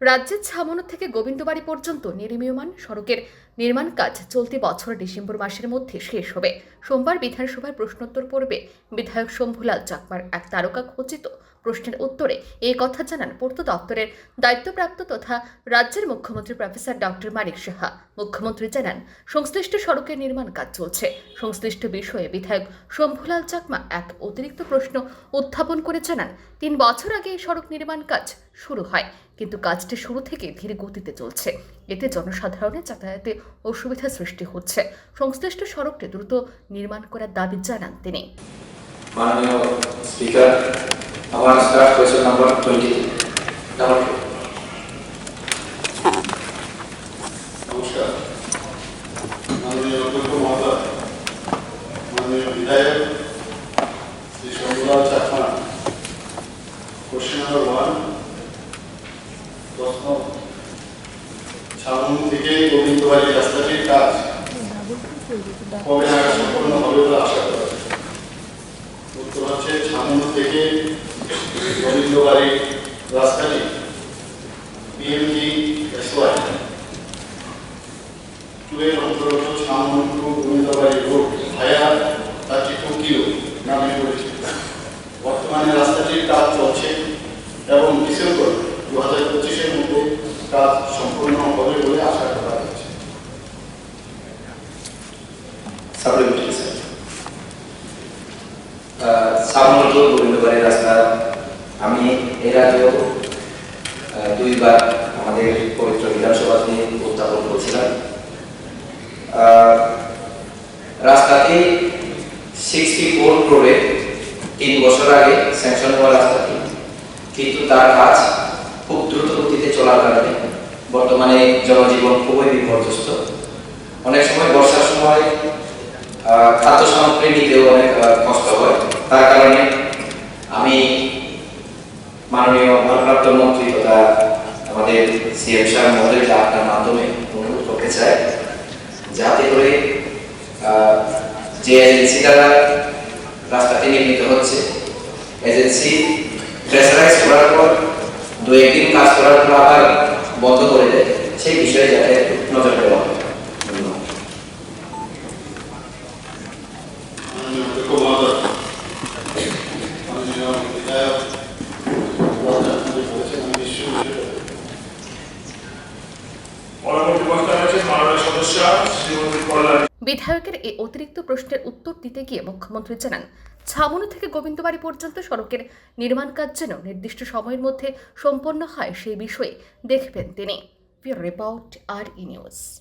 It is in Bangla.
রাজ্যের ছামনো থেকে গোবিন্দবাড়ি পর্যন্ত নির্মীয়মান সড়কের নির্মাণ কাজ চলতি বছর ডিসেম্বর মাসের মধ্যে শেষ হবে। সোমবার বিধানসভার প্রশ্নোত্তর পর্বে বিধায়ক শম্ভুলাল চাকমার এক তারকা খচিত প্রশ্নের উত্তরে এই কথা জানান পূর্ত দপ্তরের দায়িত্বপ্রাপ্ত তথা রাজ্যের মুখ্যমন্ত্রী প্রফেসর ডক্টর মানিক সাহা। মুখ্যমন্ত্রী জানান, সংশ্লিষ্ট সড়কের নির্মাণ কাজ চলছে। সংশ্লিষ্ট বিষয়ে বিধায়ক শম্ভুলাল চাকমা এক অতিরিক্ত প্রশ্ন উত্থাপন করে জানান, তিন বছর আগে এই সড়ক নির্মাণ কাজ শুরু হয়। কিন্তু কাজটি শুরু থেকে ধীরে গতিতে চলছে। এতে জনসাধারণের যাতায়াতে অসুবিধা সৃষ্টি হচ্ছে। সংশ্লিষ্ট সড়কটি দ্রুত নির্মাণ করার দাবি জানান তিনি। মাননীয় স্পিকার আমার স্টার্ট কোয়েশ্চন নাম্বার টোয়েন্টি নমস্কার। মাননীয় অধ্যক্ষ মহোদয় মাননীয় বিধায়ক Shri Shambhulal Chakma question number one ছাউন থেকে গোবিন্দবাড়ি রাস্তাটির কাজ কবে নাগাদ সম্পন্ন উত্তর হচ্ছে, ছাউন থেকে গোবিন্দবাড়ি রাস্তাটি বিএমজি এসওয়াই টুয়ের অন্তর্গত টু গোবিন্দবাড়ি রোড ভায়া নামে পরিচিত। বর্তমানে রাস্তাটির কাজ চলছে এবং ডিসেম্বর দু হাজার পঁচিশের মধ্যে কাজ সম্পূর্ণ হবে বলে আশা করা যাচ্ছে রাস্তা, আমি এর আগেও দুইবার আমাদের পবিত্র উত্থাপন করছিলাম। রাস্তাটি সিক্সটি ফোর ক্রোড়ে তিন বছর আগে স্যাংশন হওয়া রাস্তাটি, কিন্তু তার কাজ খুব দ্রুত গতিতে চলার কারণে বর্তমানে জনজীবন খুবই বিপর্যস্ত। অনেক সময় বর্ষার সময় খাদ্য সামগ্রী নিতেও অনেক কষ্ট হয়। তার কারণে আমি মাননীয় ভারপ্রাপ্ত মন্ত্রী তথা আমাদের সিএম সাহেব মহোদয়কে আপনার মাধ্যমে অনুরোধ করতে চাই যাতে করে যে এজেন্সি দ্বারা রাস্তাটি নির্মিত হচ্ছে, এজেন্সি প্রেসারাইজ করার পর দু একদিন কাজ করার পর আবার বন্ধ করে দেয় সেই বিষয়ে যাতে নজর দেওয়া হয়। বিধায়কের এই অতিরিক্ত প্রশ্নের উত্তর দিতে গিয়ে মুখ্যমন্ত্রী জানান ছামনো থেকে গোবিন্দবাড়ি পর্যন্ত সড়কের নির্মাণ কাজ যেন নির্দিষ্ট সময়ের মধ্যে সম্পন্ন হয় সেই বিষয়ে দেখবেন তিনি। Report R E news.